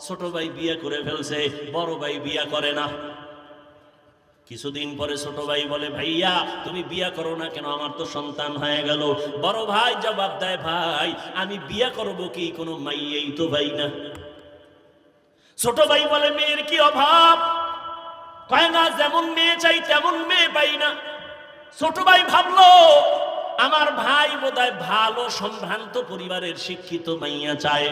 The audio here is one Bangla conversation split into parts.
ছোট ভাই বিয়ে করে ফেলছে, বড় ভাই বিয়া করে না। কিছুদিন পরে ছোট ভাই বলে, ভাইয়া, তুমি বিয়া করো না কেন? আমার তো সন্তান হয়ে গেল। বড় ভাই জবাব দেয়, ভাই, আমি বিয়া করব কি? কোনো মাইয়েই তো ভাই না। ছোট ভাই বলে, মেয়ের কি অভাব? কয় না, যেমন মেয়ে চাই, তেমন মেয়ে পাই না। ছোট ভাই ভাবলো, আমার ভাই বোধহয় ভালো সম্ভ্রান্ত পরিবারের শিক্ষিত মাইয়া চায়।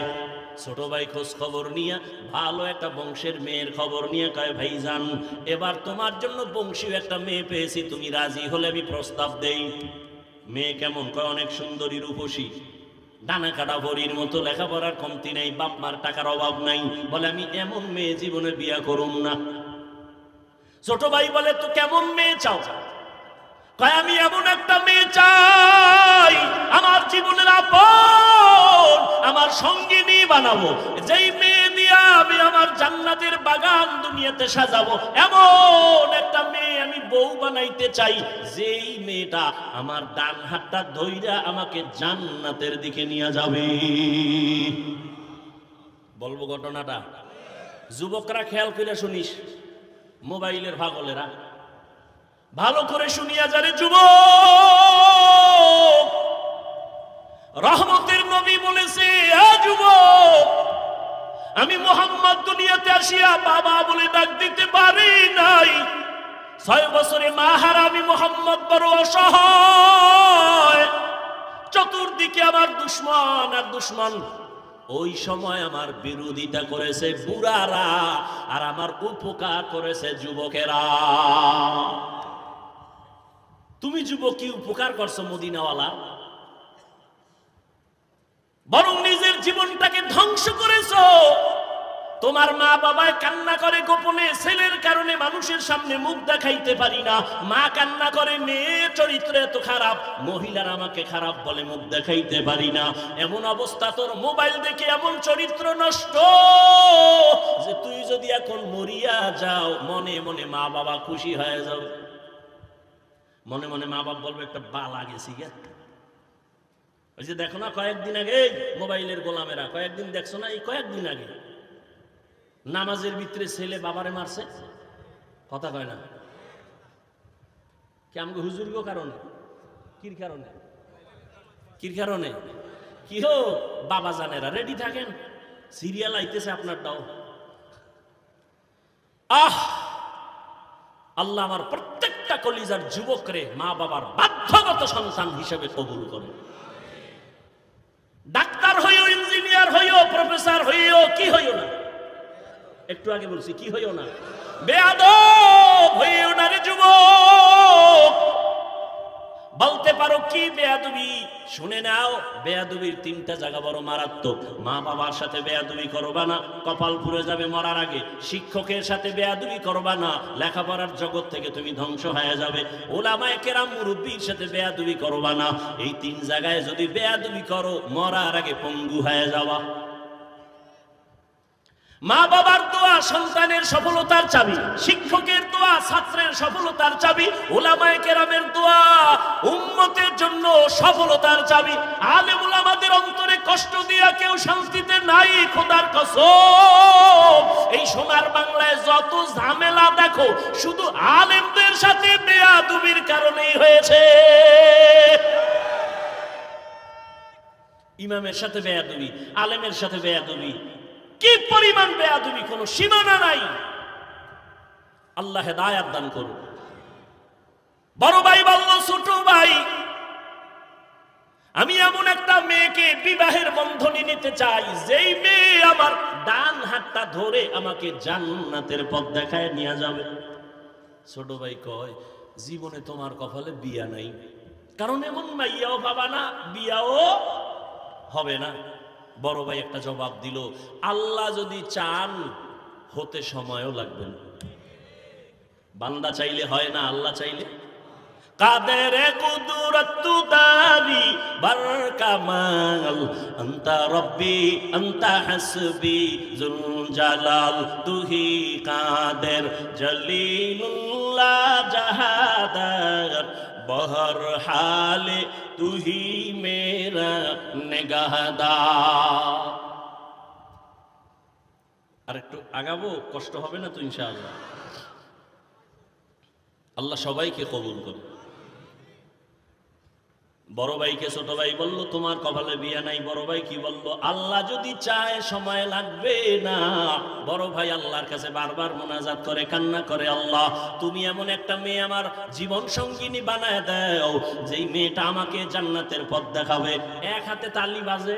ছোট ভাই খোঁজ খবর নিয়ে, ভালো একটা বংশের মেয়ের খবর নিয়ে কয়, ভাই যান এবার তোমার জন্য বংশীয় একটা মেয়ে পেয়েছি, তুমি রাজি হলে আমি প্রস্তাব দেই। মেয়ে কেমন কয়, অনেক সুন্দরী রূপসী। ডানা কাটা ভরির মতো লেখাপড়ার কমতি নেই, বাপ মার টাকার অভাব নাই। বলে, আমি এমন মেয়ে জীবনে বিয়া করুম না। ছোট ভাই বলে, তো কেমন মেয়ে চাও? কয়, আমি এমন একটা মেয়ে চাই, আমার জীবনের আপন আমার সঙ্গিনী বানাবো, যেই মেয়ে দিয়া আমি আমার জান্নাতের বাগান দুনিয়াতে সাজাবো, এমন একটা মেয়ে আমি বউ বানাইতে চাই, যেই মেয়েটা আমার ডান হাতটা ধইরা আমাকে জান্নাতের দিকে নিয়ে যাবে। বলব ঘটনাটা? যুবকরা খেয়াল করে শুনিস, মোবাইলের ভাগলেরা ভালো করে শুনিয়া যারে যুব রহমতের নবী বলেছে আমি মোহাম্মদ দুনিয়াতে আসিয়া বাবা বলে ডাক দিতে পারি নাই। ছয় বছরে মা হারা আমি মোহাম্মদ বড় অসহায়। চতুর্দিকে আমার দুশ্মন আর দুশ্মন। ওই সময় আমার বিরোধিতা করেছে বুড়ারা আর আমার উপকার করেছে যুবকেরা। তুমি যুবক কি উপকার করছ মদিনাওয়ালা? বরং নিজের জীবনটাকে ধ্বংস করেছ। তোমার মা বাবায় কান্না করে গোপনে, ছেলের কারণে মানুষের সামনে মুখ দেখাইতে পারি না। মা কান্না করে, মেয়ে চরিত্র এত খারাপ, মহিলার আমাকে খারাপ বলে মুখ দেখাইতে পারি না। এমন অবস্থা তোর মোবাইল দেখে এমন চরিত্র নষ্ট যে তুই যদি এখন মরিয়া যাও, মনে মনে মা বাবা খুশি হয়ে যাও। মনে মনে মা বাবা বলবে, একটা বা লাগেছি গা। ওই যে দেখো না, কয়েকদিন আগে মোবাইলের গোলামেরা, কয়েকদিন দেখছ না, এই কয়েকদিন আগে নামাজের ভিতরে ছেলে বাবারে মারছে? কথা কয় না। কি আমাকে হুজুরগো কারণে? কির কারণে? কির কারণে? কি হো, বাবা জানেরা, রেডি থাকেন। সিরিয়াল আইতেছে আপনার দাও। আহ! আল্লাহ আমার প্রত্যেকটা কলিজার যুবকরে মা বাবার বাধ্যগত সন্তান হিসেবে কবুল করে ডাক্তার হইও, ইঞ্জিনিয়ার হইও, প্রফেসর হইও, কি হইও না? একটু আগে বলছি, কি হইও না? বেয়াদব হইও না রে যুবক। পারো কি বেয়াদুবি? শুনে নাও, বেয়াদুবির তিনটা জায়গা বড় মারাত্মক। মা বাবার সাথে বেয়াদুবি করবা না, কপাল পুড়ে যাবে মরার আগে। শিক্ষকের সাথে বেয়াদুবি করবা না, লেখাপড়ার জগৎ থেকে তুমি ধ্বংস হয়ে যাবে। ওলামায় কেরাম মুরব্বীর সাথে বেয়াদুবি করবা না। এই তিন জায়গায় যদি বেয়াদুবি করো, মরার আগে পঙ্গু হয়ে যাওয়া। মা বাবার দোয়া সন্তানের সফলতার চাবি, শিক্ষকের দোয়া ছাত্রের সফলতার চাবি ওলামায়ে কেরামের দোয়া উম্মতের জন্য সফলতার চাবি। আলেম ওলামাদের অন্তরে কষ্ট দিয়া কেউ শান্তিতে নাই, খোদার কসম। এই সোনার বাংলায় যত ঝামেলা দেখো, শুধু আলেমদের সাথে বেয়াদুবির কারণেই হয়েছে। ইমামের সাথে বেয়াদবি, আলেমের সাথে বেয়াদবি। কি পরিমাণ বেয়াদবি? কোনো সীমানা নাই। আল্লাহ হেদায়াত দান করুন। বড় ভাই বলল, ছোট ভাই, আমি এমন একটা মেয়েকে বিবাহের বন্ধনে নিতে চাই। যেই মেয়ে আমার ডান হাতটা ধরে আমাকে জান্নাতের পথ দেখায় নিয়ে যাবে। ছোট ভাই কয়, জীবনে তোমার কপালে বিয়া নাই। কারণ এমন মাইয়াও পাবা না, বিয়াও হবে না। বড় ভাই একটা জবাব দিল, আল্লাহ যদি চান, হতে সময়ও লাগবে না। বান্দা চাইলে হয় না, আল্লাহ চাইলে। কাদের বহর হালে তুহি মেরা নিগাহদার আর একটু আগাবো, কষ্ট হবে না তুই ইনশাআল্লাহ? আল্লাহ সবাইকে কবুল করে বড় ভাইকে, ছোট ভাই বলল, তোমার কপালে বিয়ে নাই। বড় ভাই কি বলল, আল্লাহ যদি চায় সময় লাগবে না। বড় ভাই আল্লাহর কাছে বারবার মোনাজাত করে, কান্না করে, আল্লাহ, তুমি এমন একটা মেয়ে আমার জীবন সঙ্গিনী বানায় দাও, যেই মেয়েটা আমাকে জান্নাতের পথ দেখাবে। এক হাতে তালি বাজে।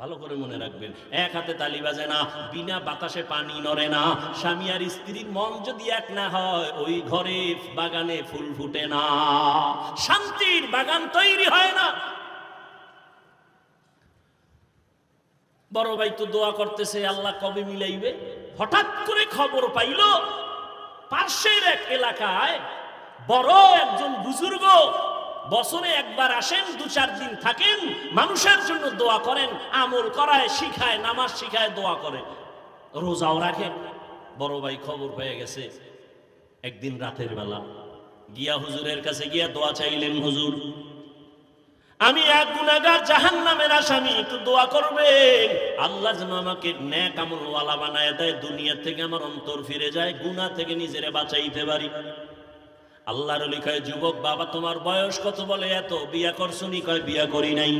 ভালো করে মনে রাখবেন, এক হাতে তালি বাজে না, বিনা বাতাসে পানি নড়ে না, স্বামী আর স্ত্রীর মন যদি এক না হয়, ওই ঘরে বাগানে ফুল ফুটে না, শান্তির বাগান তৈরি হয় না। বড় ভাই তো দোয়া করতেছে, আল্লাহ কবে মিলাইবে? হঠাৎ করে খবর পাইল পার্শ্বের এক এলাকায় বড় একজন বুজুর্গ বছরে একবার আসেন, দু চার দিন থাকেন, মানুষের জন্য দোয়া করেন, আমল করায়, শিখায়, নামাজ শিখায়, দোয়া করে। রোজাও রাখেন। বড় ভাই খবর পেয়ে গেছে, একদিন রাতের বেলা গিয়া হুজুরের কাছে গিয়া দোয়া চাইলেন, হুজুর, আমি এক গুনাগার জাহান নামের আসামি, একটু দোয়া করবেন? আল্লাহ যেন আমাকে ন্যাক আমলওয়ালা বানায় দেয়, দুনিয়া থেকে আমার অন্তর ফিরে যায়, গুনাহ থেকে নিজেরে বাঁচাইতে পারি। আল্লাহর অলি কয় যুবক বাবা, তোমার বয়স কত বলে? এত। বিয়া করছনি কয়, বিয়া করি নাই।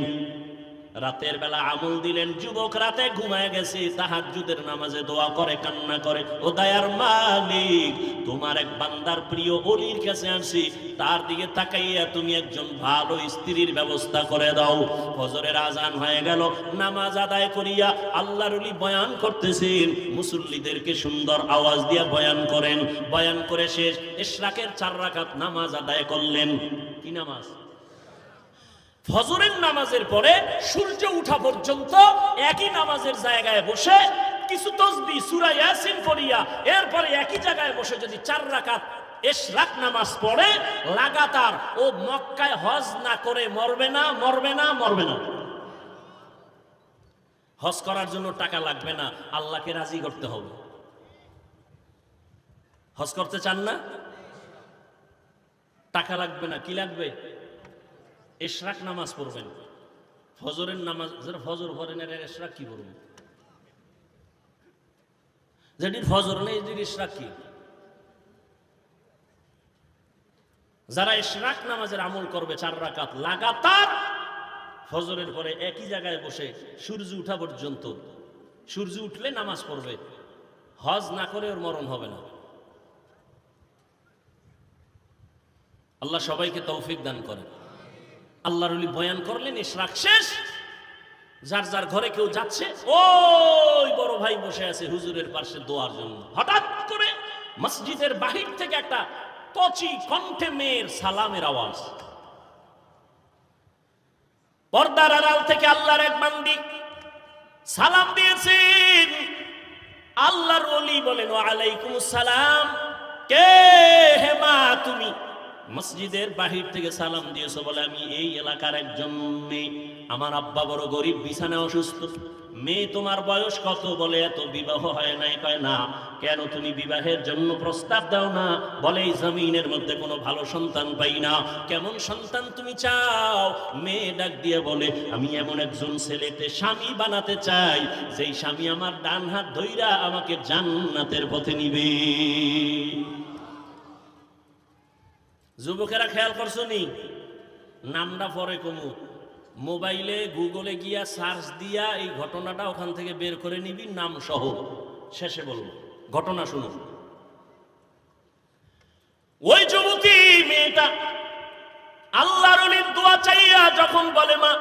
রাতের বেলা আমল দিলেন, যুবক রাতে ঘুমায় গেছে, তাহাজ্জুদের নামাজে দোয়া করে, কান্না করে, ও দয়ার মালিক, তোমার এক বান্দার প্রিয় অলির কাছে আসি, তার দিকে তাকাইয়া তুমি একজন ভালো স্ত্রীর ব্যবস্থা করে দাও। ফজরের আজান হয়ে গেল, নামাজ আদায় করিয়া আল্লাহর অলি বয়ান করতেছেন, মুসল্লিদেরকে সুন্দর আওয়াজ দিয়া বয়ান করেন। বয়ান করে শেষ ইশরাকের চার রাকাত নামাজ আদায় করলেন। কি নামাজ? ফজরের নামাজের পরে সূর্য উঠা পর্যন্ত একই নামাজের জায়গায় বসে কিছু তসবি, সূরা ইয়াসিন পড়িয়া এরপরে একই জায়গায় বসে যদি চার রাকাত এশরাক নামাজ পড়ে, লাগাতার, ও মক্কায় হজ না করে মরবে না মরবে না মরবে না। হজ করার জন্য টাকা লাগবে না, আল্লাহকে রাজি করতে হবে। হজ করতে চান না? টাকা লাগবে না, কি লাগবে? এশরাক নামাজ পড়বেন। ফজরের নামাজ যারা ফজর পড়েন এরা এশরাক কি পড়বেন যেটির ফজর নেই যেটির ইশরাক কি? যারা ইশরাক নামাজের আমল করবে চার রাকাত লাগাতার, ফজরের পরে একই জায়গায় বসে সূর্য উঠা পর্যন্ত, সূর্য উঠলে নামাজ পড়বে। হজ না করে ওর মরণ হবে না। আল্লাহ সবাইকে তৌফিক দান করে আল্লাহর বয়ান করলেন ইশরাক শেষ। যার যার ঘরে কেউ যাচ্ছে, ওই বড় ভাই বসে আছে হুজুরের পাশে দোয়ার জন্য। হঠাৎ করে মসজিদের বাহির থেকে একটা কচি কণ্ঠে মেয়ের সালামের আওয়াজ। পর্দার আড়াল থেকে আল্লাহর এক বান্দি সালাম দিয়েছেন। আল্লাহর অলি বলেন আলাইকুম সালাম। কে হে মা তুমি? মসজিদের বাহির থেকে সালাম দিয়েছ বলে আমি এই এলাকার একজন মেয়ে। আমার আব্বা বড় গরিব, বিছানায় অসুস্থ। মেয়ে, তোমার বয়স কত বলে এত বিবাহ হয় নাই? কয়, না, কেন তুমি বিবাহের জন্য প্রস্তাব দাও না? বলে, এই জমিনের মধ্যে কোনো ভালো সন্তান পাই না। কেমন সন্তান তুমি চাও? মেয়ে ডাক দিয়ে বলে, আমি এমন একজন ছেলেতে স্বামী বানাতে চাই, যেই স্বামী আমার ডান হাত ধইরা আমাকে জান্নাতের পথে নিবে। যুবকেরা খেয়াল করছ নি? নামটা পরে কমু। মোবাইলে, গুগলে গিয়া সার্চ দিয়া এই ঘটনাটা ওখান থেকে বের করে নিবি, নাম সহ। শেষে বলব, ঘটনা শুনো ওই যুবতী মেয়েটা আল্লাহর দোয়া চাইয়া যখন বলে, মা,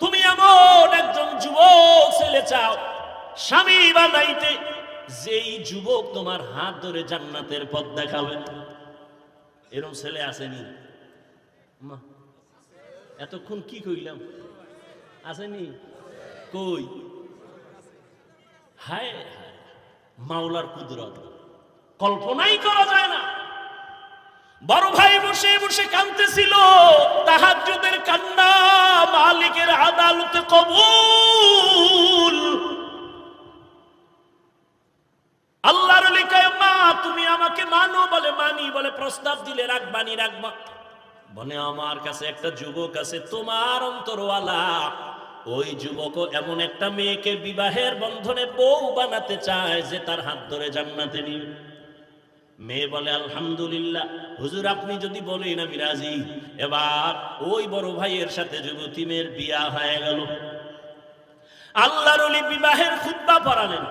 তুমি এমন একজন যুবক ছেলে চাও, স্বামী বানাইতে, যেই যুবক তোমার হাত ধরে জান্নাতের পথ দেখাবে। এরকম ছেলে আসেনি। মা এতক্ষণ কি কইলাম? আসেনি? কই? হায় হায়, মাওলার কুদরত। কল্পনাই করা যায় না। বড় ভাই বসে বসে কাঁদতেছিল। তাহাজ্জুদের কান্না মালিকের আদালতে কবুল আল্লাহর লিখায় মা তুমি আমাকে মানো বলে মানি বলে প্রস্তাব দিলে রাখবানি রাখবা। বলে আমার কাছে একটা যুবক আছে, তোমার অন্তরওয়ালা। ওই যুবকও এমন একটা মেয়েকে বিবাহের বন্ধনে বউ বানাতে চায় যে তার হাত ধরে জান্নাতে নিবে। মেয়ে বলে, আলহামদুলিল্লাহ, হুজুর আপনি যদি বলেন আমি রাজি। এবার ওই বড় ভাইয়ের সাথে যুবতী মেয়ের বিয়া হয়ে গেল। আল্লাহর বিবাহের খুদ্া পড়ালেন।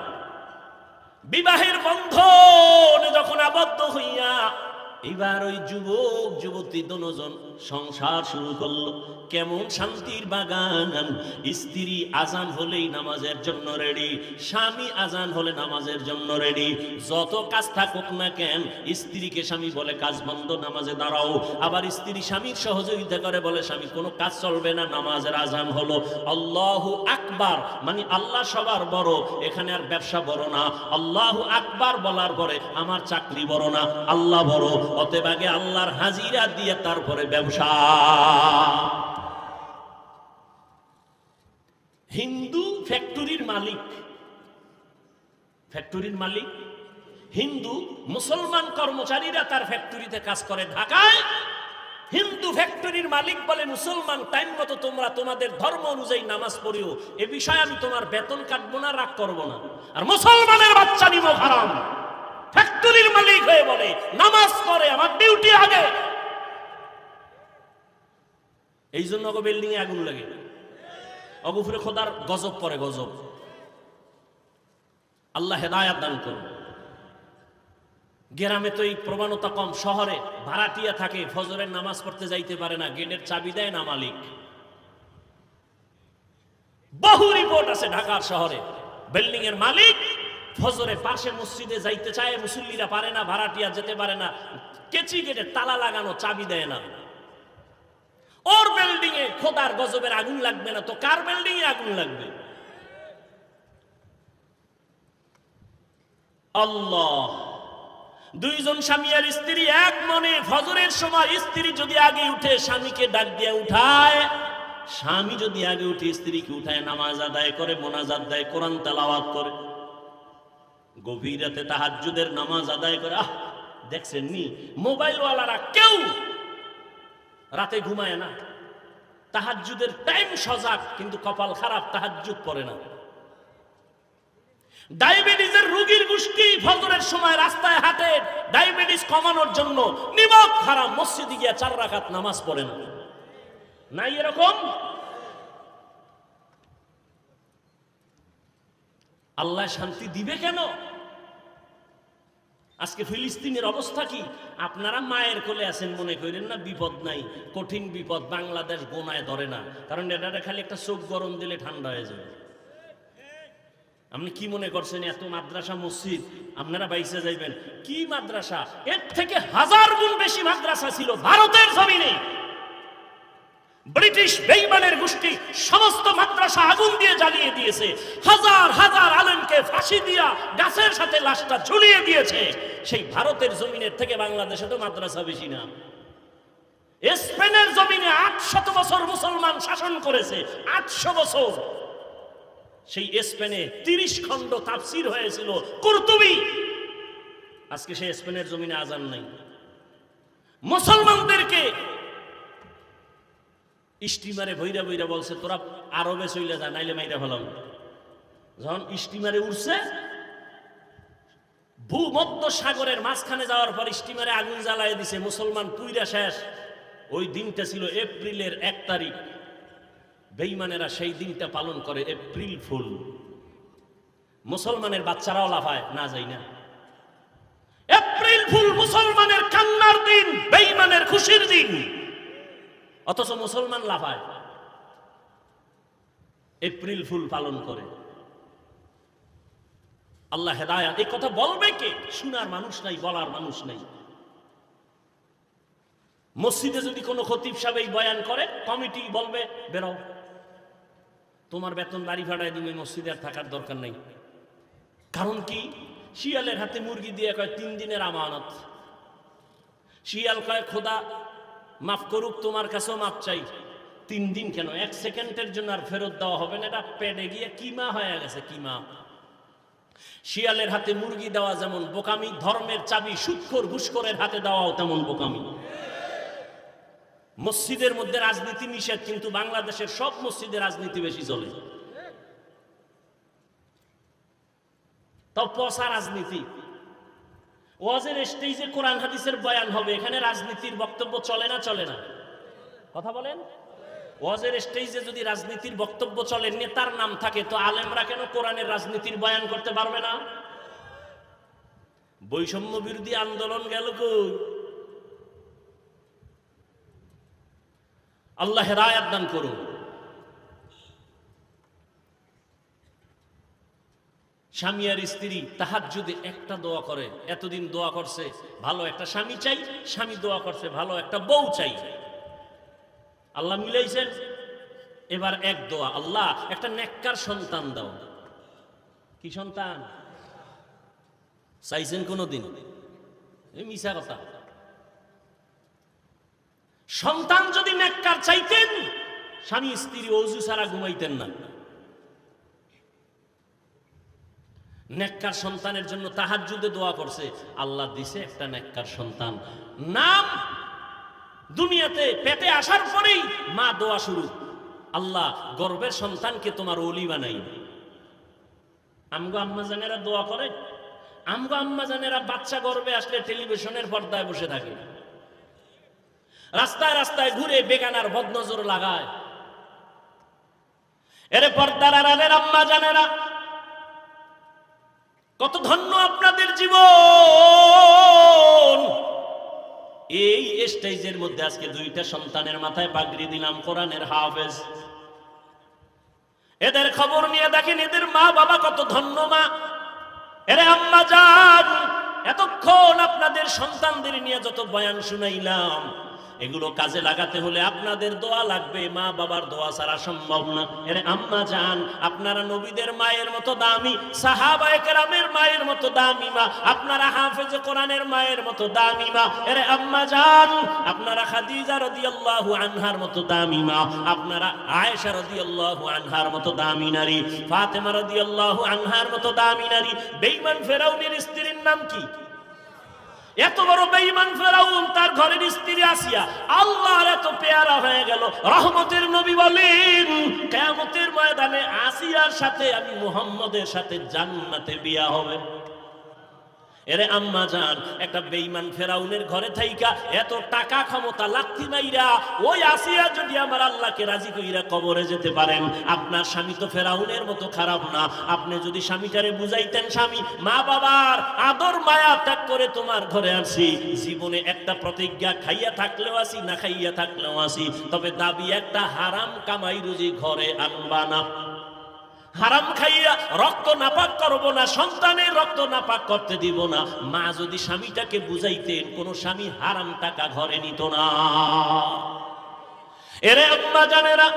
বিবাহের বন্ধন যখন আবদ্ধ হইয়া এবার ওই যুবক যুবতী দুজন সংসার শুরু করল। কেমন শান্তির বাগান। স্ত্রী আজান হলেই নামাজের জন্য রেডি। স্বামী আজান হলে নামাজের জন্য রেডি। যত কাজ থাকুক না কেন, স্ত্রীকে স্বামী বলে কাজ বন্ধ, নামাজে দাঁড়াও। আবার স্ত্রী স্বামীর সহযোগিতা করে বলে, স্বামী, কোনো কাজ চলবে না, নামাজের আজান হলো। আল্লাহ আকবার। মানে আল্লাহ সবার বড়। এখানে আর ব্যবসা বড় না। আল্লাহ আকবার বলার পরে, আমার চাকরি বড় না, আল্লাহ বড়। অতএব আগে আল্লাহর হাজিরা দিয়ে তারপরে ব্যবসা হিন্দু ফ্যাক্টরির মালিক। ফ্যাক্টরির মালিক? হিন্দু মুসলমান কর্মচারীরা তার ফ্যাক্টরিতে কাজ করে ঢাকায়। হিন্দু ফ্যাক্টরির মালিক বলে, মুসলমান, টাইম মতো তোমরা তোমাদের ধর্ম অনুযায়ী নামাজ পড়িও। এ বিষয়ে আমি তোমার বেতন কাটবো না, রাগ করব না। আর মুসলমানের বাচ্চা নিব হারাম। ফ্যাক্টরির মালিক হয়ে বলে, নামাজ পড়ে, আমার ডিউটি আগে এই জন্য বিল্ডিং এ আগুন লাগে। অগুফুরে খোদার গজব পরে গজব। আল্লাহ হেদায়াত দান করুন। গ্রামে তো এই প্রবণতা কম, শহরে ভাড়াটিয়া থাকে, ফজরের নামাজ পড়তে যাইতে পারে না, গেটের চাবি দেয় না মালিক। বহু রিপোর্ট আছে ঢাকার শহরে। বিল্ডিং এর মালিক ফজরে পাশে মসজিদে যাইতে চায়, মুসল্লিরা পারে না, ভাড়াটিয়া যেতে পারে না, কেচি গেটে তালা লাগানো, চাবি দেয় না। ওর বিল্ডিং এ খোদার গজবের আগুন লাগবে না তো কার বিল্ডিং এ আগুন লাগবে? আল্লাহ। দুইজন স্বামী আর স্ত্রী এক মনে ফজরের সময় স্ত্রী যদি আগে উঠে স্বামীকে ডাক দিয়ে উঠায়, স্বামী যদি আগে উঠে স্ত্রীকে উঠায়, নামাজ আদায় করে, মোনাজাত দেয় কোরআন তেলাওয়াত করে, গভীর রাতে তাহাজ্জুদের নামাজ আদায় করে, আহ দেখছেন নি মোবাইলওয়ালারা কেউ রাতে ঘুমায় না। তাহাজ্জুদের টাইম সজাগ, কিন্তু কপাল খারাপ, তাহাজ্জুদ পড়ে না। ডায়াবেটিসের রোগীর গোষ্ঠী ফজরের সময় রাস্তায় হাঁটে, ডায়াবেটিস কমানোর জন্য নিমক খারাপ মসজিদে গিয়া চার রাকাত নামাজ পড়ে না। নাই এরকম? আল্লাহ শান্তি দিবে কেন? আজকে ফিলিস্তিনের অবস্থা কি? আপনারা মায়ের কোলে আছেন মনে করেন না? বিপদ নাই। কঠিন বিপদ। বাংলাদেশ গোনায় ধরে না। কারণ এটা খালি একটা চোখ গরম দিলে ঠান্ডা হয়ে যাবে। আপনি কি মনে করছেন এত মাদ্রাসা মসজিদ? আপনারা বাইসে যাইবেন। কি মাদ্রাসা? এর থেকে হাজার গুণ বেশি মাদ্রাসা ছিল ভারতের জমিনে। ব্রিটিশ বেইমানের গোষ্ঠী সমস্ত মাদ্রাসা আগুন দিয়ে জ্বালিয়ে দিয়েছে। হাজার হাজার আলেমকে ফাঁসি দিয়া গাছের সাথে লাশটা ঝুলিয়ে দিয়েছে। সেই ভারতের জমিনের থেকে বাংলাদেশে তো মাদ্রাসা বেশি না। স্পেনের জমিনে আটশত বছর মুসলমান শাসন করেছে, আটশো বছর। সেই স্পেনে তিরিশ খণ্ড তাফসির হয়েছিল। কুরতুবি! আজকে সেই স্পেনের জমিনে আজান নাই। মুসলমানদেরকে স্টিমারে ভৈরা ভৈরা বলছে, তোরা আরবে চলে যা, নাইলে মাইরা ফেলাম। যখন স্টিমারে উঠছে, ভূমধ্য সাগরের মাঝখানে যাওয়ার পর স্টিমারে আগুন জ্বালায় দিছে, মুসলমান পুইরা শেষ। ওই দিনটা ছিল এপ্রিলের এক তারিখ। বেইমানেরা সেই দিনটা পালন করে, এপ্রিল ফুল। মুসলমানের বাচ্চারাও লাফায়, না যাই না। এপ্রিল ফুল মুসলমানের কান্নার দিন বেইমানের খুশির দিন। অথচ মুসলমান লাফায়। এপ্রিল ফুল পালন করে। আল্লাহ হেদায়াত। এই কথা বলবে কে? শোনার মানুষ নাই, বলার মানুষ নাই। মসজিদে যদি কোনো খতিব সাহেব এই বয়ান করে, কমিটি বলবে, বেরো। তোমার বেতন বাড়ি ভাড়ায় দিবে, মসজিদে আর থাকার দরকার নাই। কারণ কি? শিয়ালের হাতে মুরগি দিয়ে কয়, তিন দিনের আমানত। শিয়াল কয়, খোদা মাফ করুক, তোমার কাছেও মাপ চাই। তিন দিন কেন? এক সেকেন্ডের জন্য আর ফেরত দেওয়া হবে না। এটা পেটে গিয়ে কিমা হয়ে গেছে, কিমা। শিয়ালের হাতে মুরগি দেওয়া যেমন বোকামি, ধর্মের চাবি সুৎখর ঘুষখোরের হাতে দেওয়াও তেমন বোকামি। মসজিদের মধ্যে রাজনীতি নিষেধ, কিন্তু বাংলাদেশের সব মসজিদে রাজনীতি বেশি চলে। তাও পচা রাজনীতি। ওয়াজের স্টেজে কোরআন হাদিসের বয়ান হবে, এখানে রাজনীতির বক্তব্য চলে না চলে না? কথা বলেন? ওয়াজের স্টেজে যদি রাজনীতির বক্তব্য চলে, নেতার নাম থাকে, তো আলেমরা কেন কোরআনের রাজনীতির বয়ান করতে পারবে না? বৈষম্য বিরোধী আন্দোলন গেল কই? আল্লাহ হেদায়াত দান করুন। স্বামী আর স্ত্রী তাহার যদি একটা দোয়া করে। এতদিন দোয়া করছে, ভালো একটা স্বামী চাই, স্বামী দোয়া করছে, ভালো একটা বউ চাই। আল্লাহ মিলাইছেন, এবার এক দোয়া, আল্লাহ একটা নেককার সন্তান দাও। কি সন্তান? চাইছেন কোনোদিন? মিশা কথা। সন্তান যদি নেককার চাইতেন, স্বামী স্ত্রী অজু ছাড়া ঘুমাইতেন না। নেককার সন্তানের জন্য তাহার যুদ্ধে দোয়া করছে। আল্লাহ দিছে একটা নেককার সন্তান। নাম দুনিয়াতে পেটে আসার পরেই মা দোয়া শুরু। আল্লাহ গর্বের সন্তানকে তোমার অলি বানাই। আমগো আম্মা জানেরা দোয়া করে। আমগো আম্মা জানেরা বাচ্চা গর্বে আসলে টেলিভিশনের পর্দায় বসে থাকে। রাস্তায় রাস্তায় ঘুরে বেগানার বদনজর লাগায়। এরে পর্দার আড়ালের আম্মা জানেরা কত ধন্য আপনাদের জীবন। এই স্টেজের মধ্যে আজকে দুইটা সন্তানের মাথায় পাগড়ি দিলাম, কোরআনের হাফেজ। এদের খবর নিয়ে দেখেন, এদের মা বাবা কত ধন্য মা। এরে আম্মা যান এতক্ষণ আপনাদের সন্তানদের নিয়ে যত বয়ান শুনাইলাম এগুলো কাজে লাগাতে হলে আপনাদের দোয়া লাগবে, মা বাবার দোয়া ছাড়া সম্ভব না। এরে আম্মা যান, আপনারা নবীদের মায়ের মতো দামি, সাহাবায়ে কেরামের মায়ের মতো দামি মা, আপনারা হাফেজ কোরআনের মায়ের মতো দামি মা। এরে আম্মা যান, আপনারা খাদিজা রাদিয়াল্লাহু আনহার মতো দামি মা, আপনারা আয়েশা রাদিয়াল্লাহু আনহার মতো দামি নারী, ফাতেমা রাদিয়াল্লাহু আনহার মতো দামি নারী। বেঈমান ফেরাউনের স্ত্রীর নাম কি? এত বড় বেঈমান ফেরাউন, তার ঘরের স্ত্রী আসিয়া আল্লাহর এত পেয়ারা হয়ে গেল। রহমতের নবী বলেন কেমতের ময়দানে আসিয়ার সাথে আমি মুহাম্মদের সাথে জান্নাতে বিয়া হবে। এরে আম্মা জান, একটা বেঈমান ফেরাউনের ঘরে থাইকা এত টাকা ক্ষমতা লাথি মাইরা, ওই আসিয়া যদি আমার আল্লাহকে রাজি কইরা কবরে যেতে পারেন, আপনার স্বামী তো ফেরাউনের মতো খারাপ না। আপনি যদি স্বামীটারে বুঝাইতেন, স্বামী, মা বাবার আদর মায়া ত্যাগ করে তোমার ঘরে আসি জীবনে একটা প্রতিজ্ঞা খাইয়া থাকলেও আসি, না খাইয়া থাকলেও আসি, তবে দাবি একটা হারাম কামাই রুজি ঘরে আনবা না। হারাম খাইয়া রক্ত নাপাক করব না, সন্তানের রক্ত নাপাক করতে দিব না। মা যদি স্বামীটাকে বুঝাইতেন, কোন স্বামী হারাম টাকা ঘরে নিত না। এরে আম্মা জানেরা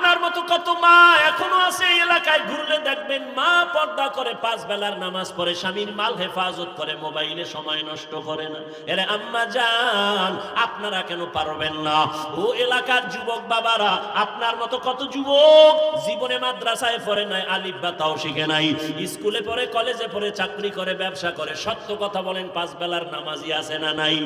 আপনার মতো কত মা এখনও আছে এলাকায় ঘুরলে দেখবেন মা পর্দা করে পাঁচ বেলার নামাজ পড়ে, স্বামীর মাল হেফাজত করে, মোবাইলে সময় নষ্ট করে না। এরে আম্মা যান আপনারা কেন পারবেন না? ও এলাকার যুবক বাবারা, আপনার মতো কত যুবক জীবনে মাদ্রাসায় পড়ে নাই, আলিফ বা তাও শিখে নাই। স্কুলে পড়ে, কলেজে পড়ে, চাকরি করে, ব্যবসা করে, সত্য কথা বলেন, পাঁচ বেলার নামাজি আছে না নাই?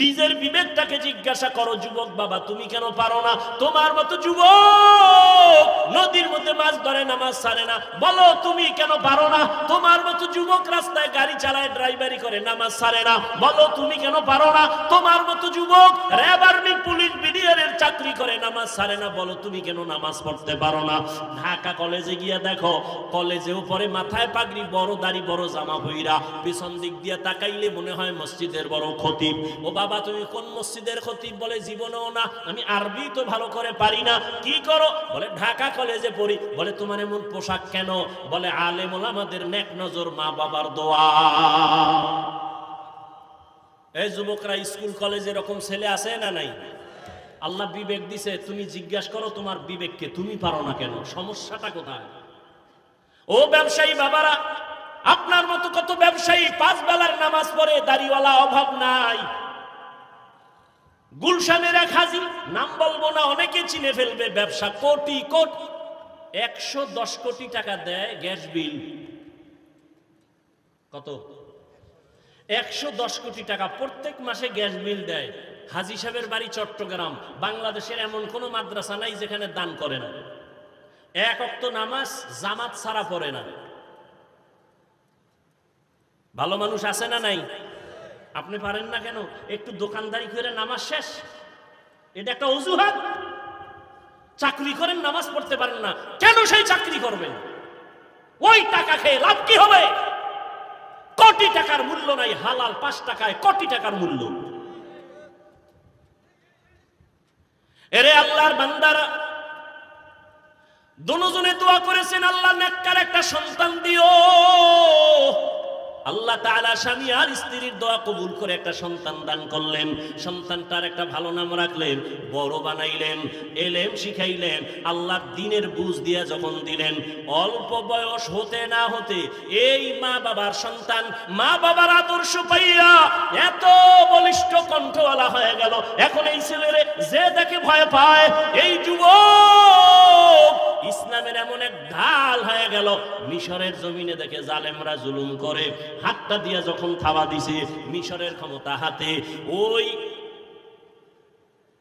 নিজের বিবেকটাকে জিজ্ঞাসা করো, যুবক বাবা, তুমি কেন পারো না? তোমার মতো যুবক নদীর মধ্যে মাছ ধরে না, মাছ ছাড়ে না। বলো, তুমি কেন পারো না? তোমার মতো যুবক রাস্তায় গাড়ি চালায়, ড্রাইভারি করে নামাজ ছাড়ে না। বলো, তুমি কেন পারো না? তোমার মতো যুবক র্যাব আর্মি, পুলিশ বিডিআরের চাকরি করে, নামাজ ছাড়ে না। বলো, তুমি কেন নামাজ পড়তে পারো না? ঢাকা কলেজে গিয়া দেখো কলেজেও পরে মাথায় পাগড়ি, বড় দাড়ি, বড় জামা ভইরা পিছন দিক দিয়ে তাকাইলে মনে হয় মসজিদের বড় খতিব। ও বাবা, তুমি কোন মসজিদের খতিব বলে জীবনেও না? আমি আরবি তো ভালো করে পারি না। কি করো? বলে, ঢাকা কলেজে পড়ি। বলে, তোমার এমন পোশাক কেন? বলে আলেম আমাদের নেক নজর মা বাবার দোয়া। এই যুবকরা, স্কুল কলেজে এরকম ছেলে আছে না নাই? আল্লাহ বিবেক দিছে, তুমি জিজ্ঞাসা করো তোমার বিবেককে, তুমি পারো না কেন? সমস্যাটা কোথায়? ও ব্যবসায়ী বাবারা, আপনার মতো কত ব্যবসায়ী পাঁচ বেলার নামাজ পড়ে, দাড়িওয়ালা অভাব নাই। গুলশানের এক হাজির, নাম বলব না, অনেকে চিনে ফেলবে ব্যবসা, কোটি কোটি, একশো দশ কোটি টাকা দেয় গ্যাস বিল। কত? একশো দশ কোটি টাকা প্রত্যেক মাসে গ্যাস বিল দেয়। হাজি সাহেবের বাড়ি চট্টগ্রাম। বাংলাদেশের এমন কোনো মাদ্রাসা নাই যেখানে দান করে না। এক অক্ত নামাজ জামাত ছাড়া পড়ে না। ভালো মানুষ আছে না নাই? আপনি পারেন না কেন? একটু দোকানদারি করে নামাজ শেষ। এটা একটা অজুহাত। চাকরি করেন, নামাজ পড়তে পারেন না। কেন সেই চাকরি করবেন? ওই টাকা খেয়ে লাভ কি হবে? কোটি টাকার মূল্য নাই, হালাল পাঁচ টাকায় কোটি টাকার মূল্য। এরে আল্লাহর বান্দারা, দুজনে দোয়া করেছেন, আল্লাহ নেককার একটা সন্তান দিও। আল্লাহ তাআলা স্বামী আর স্ত্রীর দোয়া কবুল করে একটা সন্তান দান করলেন। সন্তানটার একটা ভালো নাম রাখলেন, বড় বানাইলেন, এলেম শিখাইলেন, আল্লাহর দিনের বুঝ দিয়া যখন দিলেন, অল্প বয়স হতে না হতে এই মা বাবার সন্তান, মা বাবার আদর্শ পাইয়া এত বলিষ্ঠ কণ্ঠওয়ালা হয়ে গেল। এখন এই ছেলেরে যে দেখে ভয় পায়, এই যুবক ইসলামের এমন এক ঢাল হয়ে গেল, মিশরের জমিনে দেখে জালেমরা জুলুম করে। হাতটা দিয়া যখন থাবা দিছে, মিশরের ক্ষমতা হাতে, ওই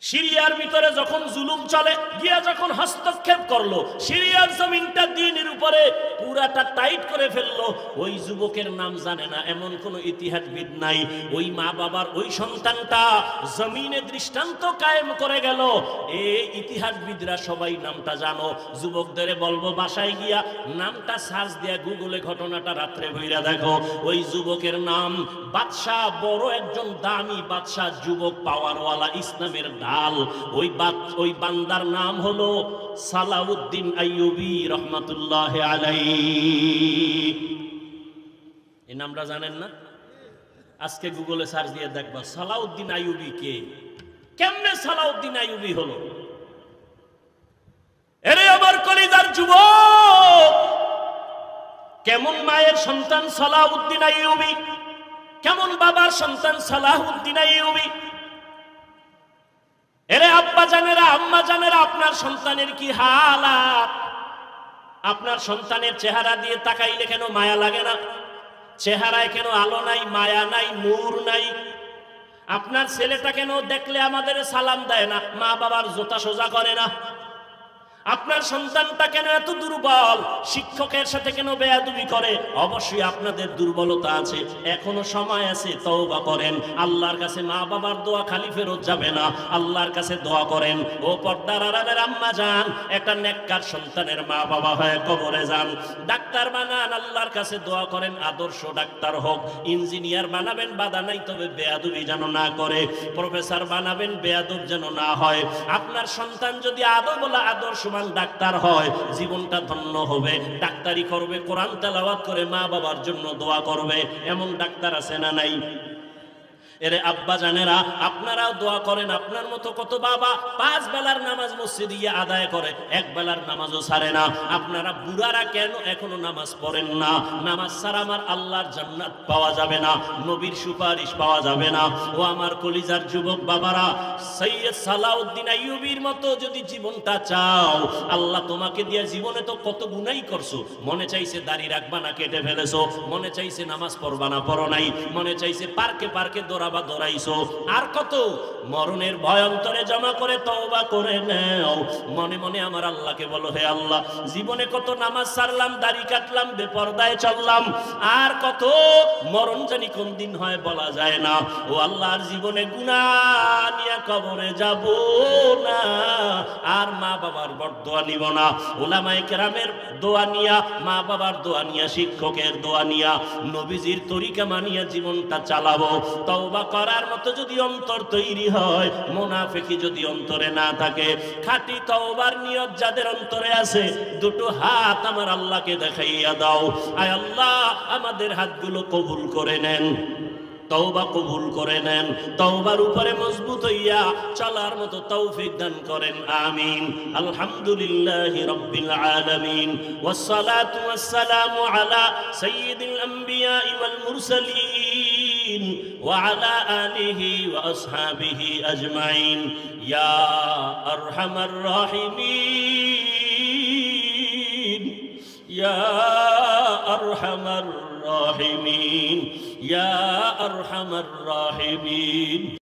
সিরিয়ার ভিতরে যখন জুলুম চলে, গিয়া যখন হস্তক্ষেপ করল, সিরিয়ার জমিনটা দিনের উপরে পুরাটা টাইট করে ফেলল। ওই যুবকের নাম জানে না, এমন কোন ইতিহাসবিদ নাই। ওই মা বাবার, ওই সন্তানটা জমিনে দৃষ্টান্ত কায়েম করে গেল। এই ইতিহাসবিদরা সবাই নামটা জানো। যুবকদের বলব, বাসায় গিয়া নামটা সার্চ দিয়া গুগলে ঘটনাটা রাত্রে ভইরা দেখো। ওই যুবকের নাম বাদশাহ, বড় একজন দামি বাদশাহ, যুবক পাওয়ারওয়ালা ইসলামের ঢাল ওই ওই বান্দার নাম হলো সালাউদ্দিন আইয়ুবি রহমাতুল্লাহ আলাই এই নামটা জানেন না? আজকে গুগলে সার্চ দিয়ে দেখবা, সালাউদ্দিন আইয়ুবি কে? কেমনে সালাউদ্দিন আইয়ুবি হলো? এরে আমার কলিদার যুবক! কেমন মায়ের সন্তান সালাউদ্দিন আইয়ুবি? কেমন বাবার সন্তান সালাহুদ্দিন আইয়ুবি? এরে আব্বা জানেরা, আম্মা জানেরা, আপনার সন্তানের কি হালাত? আপনার সন্তানের চেহারা দিয়ে তাকাইলে কেন মায়া লাগে না? চেহারায় কেন আলো নাই, মায়া নাই, নূর নাই? আপনার ছেলেটা কেন দেখলে আমাদের সালাম দেয় না? মা বাবার জোতা সোজা করে না? আপনার সন্তানটা কেন এত দুর্বল? শিক্ষকের সাথে কেন বেয়াদুবি করে? অবশ্যই আপনাদের দুর্বলতা আছে। এখনও সময় আছে, তওবা করেন। আল্লাহর কাছে মা বাবার দোয়া খালি ফেরত যাবে না। আল্লাহর কাছে দোয়া করেন, ও পর্দার আরামের আম্মা যান, একটা নেককার সন্তানের মা বাবা হয়ে কবরে যান। ডাক্তার বানান, আল্লাহর কাছে দোয়া করেন, আদর্শ ডাক্তার হোক। ইঞ্জিনিয়ার বানাবেন, বাধা নাই, তবে বেয়াদুবি যেন না করে। প্রফেসর বানাবেন, বেয়াদুব যেন না হয়। আপনার সন্তান যদি আদবলা আদর্শবান ডাক্তার হয়, জীবনটা ধন্য হবে। ডাক্তারি করবে, কোরআন তেলাওয়াত করে মা বাবার জন্য দোয়া করবে। এমন ডাক্তার আছে না নাই? এরে আব্বা জানেরা, আপনারাও দোয়া করেন, আপনার মতো কত বাবা পাঁচ বেলার নামাজ মসজিদে গিয়ে আদায় করে, এক বেলার নামাজও ছাড়ে না। আপনারা বুড়ারা কেন এখনও নামাজ পড়েন না? নামাজ ছাড়া আমার আল্লাহর জান্নাত পাওয়া যাবে না, নবীর সুপারিশ পাওয়া যাবে না। ও আমার কলিজার যুবক বাবারা, সৈয়দ সালাউদ্দিন আইয়ুবির মতো যদি জীবনটা চাও, আল্লাহ তোমাকে দিয়ে জীবনে তো কত গুনাই করছ। মনে চাইছে দাড়ি রাখবা না, কেটে ফেলেছো। মনে চাইছে নামাজ পড়বা না, পড়ো নাই। মনে চাইছে পার্কে পার্কে দৌড়াবা দৌড়াইছো আর কত? মরণের ভয় অন্তরে জমা করে তওবা করে নাও। মনে মনে আমার আল্লাহকে বলো, হে আল্লাহ, জীবনে কত নামাজ সারলাম, দাড়ি কাটলাম, বেপরদায় চললাম, আর কত মরণ জানি কোন দিন হয় বলা যায় না। ও আল্লাহর জীবনে গুনাহ নিয়ে কবরে যাব না, আর মা বাবার বরদোয়া নিব না। ওলামায়ে কেরামের দোয়া নিয়া মা বাবার দোয়া নিয়া, শিক্ষকের দোয়া নিয়া, নবীজির তরিকা মানিয়া জীবনটা চালাবো। তওবা করার মতো যদি অন্তর তৈরি হয় মোনাফেকি যদি অন্তরে না থাকে, খাঁটি তওবার নিয়ত যাদের অন্তরে আছে, দুটো হাত আমার আল্লাহকে দেখাইয়া দাও। আয় আল্লাহ, আমাদের হাতগুলো কবুল করে নেন। তওবা কবুল করে নেন। তওবার উপরে মজবুত হইয়া চলার মতো তৌফিক দান করেন, আমিন। আলহামদুলিল্লাহি রাব্বিল আলামিন। ওয়াসসালাতু ওয়াসসালামু আলা সাইয়্যিদিল আমবিয়া ওয়াল মুরসালিন। وعلى آله وأصحابه أجمعين. يا أرحم الراحمين. يا أرحم الراحمين. يا أرحم الراحمين.